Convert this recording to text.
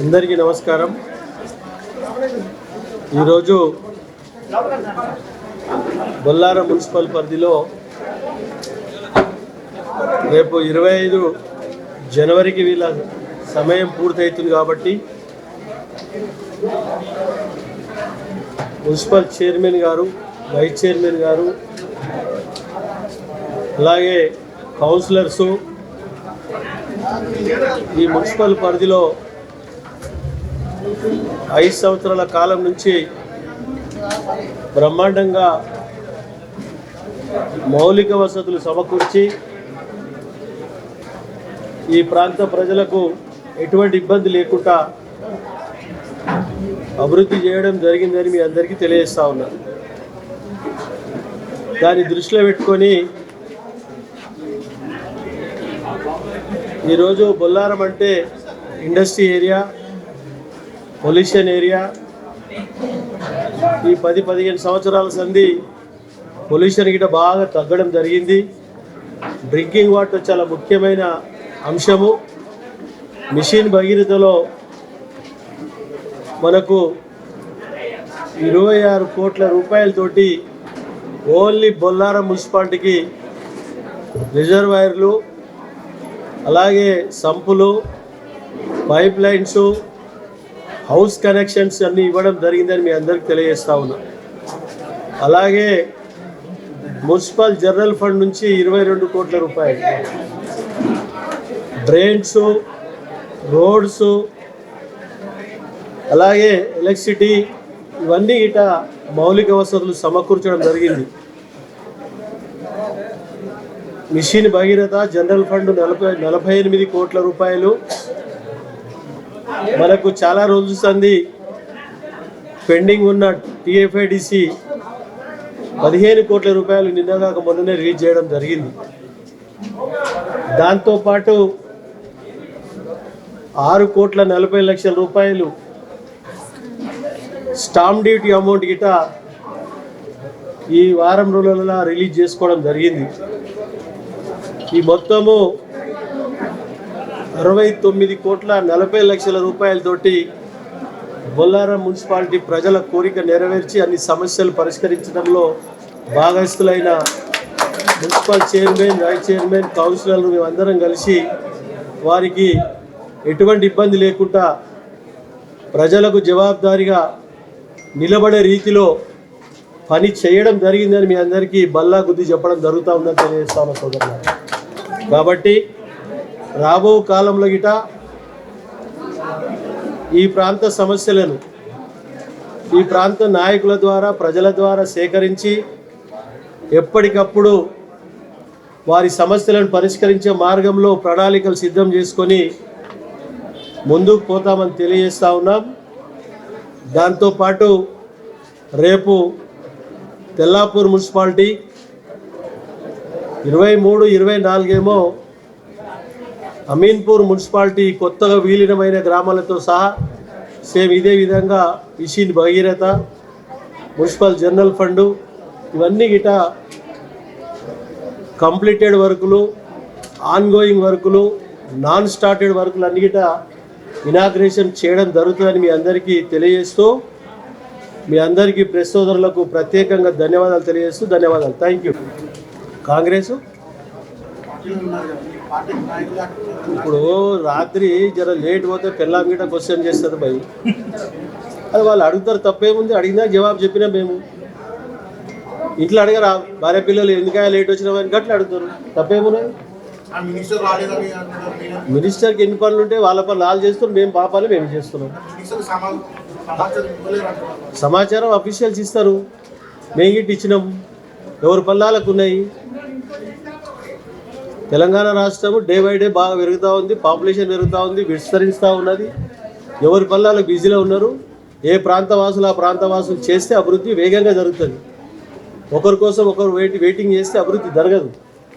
అందరికీ నమస్కారం. ఈరోజు బొల్లారం మున్సిపల్ పరిధిలో రేపు ఇరవై ఐదు జనవరికి వీళ్ళ సమయం పూర్తవుతుంది కాబట్టి మున్సిపల్ చైర్మన్ గారు వైస్ చైర్మన్ గారు అలాగే కౌన్సిలర్సు ఈ మున్సిపల్ పరిధిలో ఐదు సంవత్సరాల కాలం నుంచి బ్రహ్మాండంగా మౌలిక వసతులు సమకూర్చి ఈ ప్రాంత ప్రజలకు ఎటువంటి ఇబ్బంది లేకుండా అభివృద్ధి చేయడం జరిగిందని మీ అందరికీ తెలియజేస్తా ఉన్నాను దాన్ని దృష్టిలో పెట్టుకొని ఈరోజు బొల్లారం అంటే ఇండస్ట్రీ ఏరియా పొల్యూషన్ ఏరియా. ఈ పది పదిహేను సంవత్సరాల సంధి పొల్యూషన్ గిట బాగా తగ్గడం జరిగింది. డ్రింకింగ్ వాటర్ చాలా ముఖ్యమైన అంశము. మిషన్ భగీరథలో మనకు ఇరవై ఆరు కోట్ల రూపాయలతోటి ఓన్లీ బొల్లారం మున్సిపాలిటీకి రిజర్వాయర్లు అలాగే సంపులు పైప్ లైన్స్ హౌస్ కనెక్షన్స్ అన్నీ ఇవ్వడం జరిగిందని మీ అందరికి తెలియజేస్తా ఉన్నా. అలాగే మున్సిపల్ జనరల్ ఫండ్ నుంచి ఇరవై రెండు కోట్ల రూపాయలు. డ్రైన్స్ రోడ్స్ అలాగే ఎలక్ట్రిసిటీ ఇవన్నీ ఇట మౌలిక వసతులు సమకూర్చడం జరిగింది. మిషన్ భగీరథ జనరల్ ఫండ్ నలభై నలభై ఎనిమిది కోట్ల రూపాయలు. మనకు చాలా రోజుల సంది పెండింగ్ ఉన్న టిఎఫ్ఐడిసి పదిహేను కోట్ల రూపాయలు నిన్నగాక మొన్ననే రిలీజ్ చేయడం జరిగింది. దాంతోపాటు ఆరు కోట్ల నలభై లక్షల రూపాయలు స్టాంప్ డ్యూటీ అమౌంట్ గిట ఈ వారం రోజులలో రిలీజ్ చేసుకోవడం జరిగింది. ఈ మొత్తము అరవై తొమ్మిది కోట్ల నలభై లక్షల రూపాయలతోటి బొల్లారం మున్సిపాలిటీ ప్రజల కోరిక నెరవేర్చి అన్ని సమస్యలు పరిష్కరించడంలో భాగస్థులైన మున్సిపల్ చైర్మన్ వైస్ చైర్మన్ కౌన్సిలర్లు మేమందరం కలిసి వారికి ఎటువంటి ఇబ్బంది లేకుండా ప్రజలకు జవాబుదారీగా నిలబడే రీతిలో పని చేయడం జరిగిందని మీ అందరికీ బల్లా గుద్ది చెప్పడం జరుగుతూ ఉందని తెలియజేస్తాను సోదరు కాబట్టి రాబో కాలంలో గిట ఈ ప్రాంత సమస్యలను ఈ ప్రాంత నాయకుల ద్వారా ప్రజల ద్వారా సేకరించి ఎప్పటికప్పుడు వారి సమస్యలను పరిష్కరించే మార్గంలో ప్రణాళికలు సిద్ధం చేసుకొని ముందుకు పోతామని తెలియజేస్తూ ఉన్నాం. దాంతోపాటు రేపు తెల్లాపూర్ మున్సిపాలిటీ ఇరవై మూడు ఇరవై నాలుగేమో అమీన్పూర్ మున్సిపాలిటీ కొత్తగా విలీనమైన గ్రామాలతో సహా సేమ్ ఇదే విధంగా mission Bhagiratha municipal general fund ఇవన్నీ గిట కంప్లీటెడ్ వర్కులు ఆన్గోయింగ్ వర్కులు నాన్ స్టార్టెడ్ వర్కులు అన్ని గిట ఇనాగ్రేషన్ చేయడం జరుగుతుందని మీ అందరికీ తెలియజేస్తూ మీ అందరికీ ప్రెస్ సోదరులకు ప్రత్యేకంగా ధన్యవాదాలు తెలియజేస్తూ ధన్యవాదాలు. Thank you Congress? ఇప్పుడు రాత్రి జర లేట్ పోతే పెళ్ళాం గీట క్వశ్చన్ చేస్తుంది భయ్. అది వాళ్ళు అడుగుతారు తప్పేముంది? అడిగినా జవాబు చెప్పినా మేము. ఇంట్లో అడగరా భార్య పిల్లలు ఎందుకైనా లేట్ వచ్చినామని గట్ల అడుగుతారు. తప్పేమున్నది మినిస్టర్కి ఎన్ని పనులు ఉంటే వాళ్ళ పనులు వాళ్ళు చేస్తున్నారు మేము పాపాలు మేము చేస్తున్నాం. సమాచారం అఫీషియల్స్ ఇస్తారు. మేము గిట్ ఇచ్చినాం. ఎవరు పల్లాలకు ఉన్నాయి? తెలంగాణ రాష్ట్రం డే బై డే బాగా పెరుగుతూ ఉంది పాపులేషన్ పెరుగుతూ ఉంది విస్తరిస్తూ ఉన్నది. ఎవరి పల్లాలకు బిజీలో ఉన్నారు ఏ ప్రాంత వాసులు ఆ ప్రాంత వాసులు చేస్తే అభివృద్ధి వేగంగా జరుగుతుంది. ఒకరి కోసం ఒకరు వెయిట్ వెయిటింగ్ చేస్తే అభివృద్ధి జరగదు.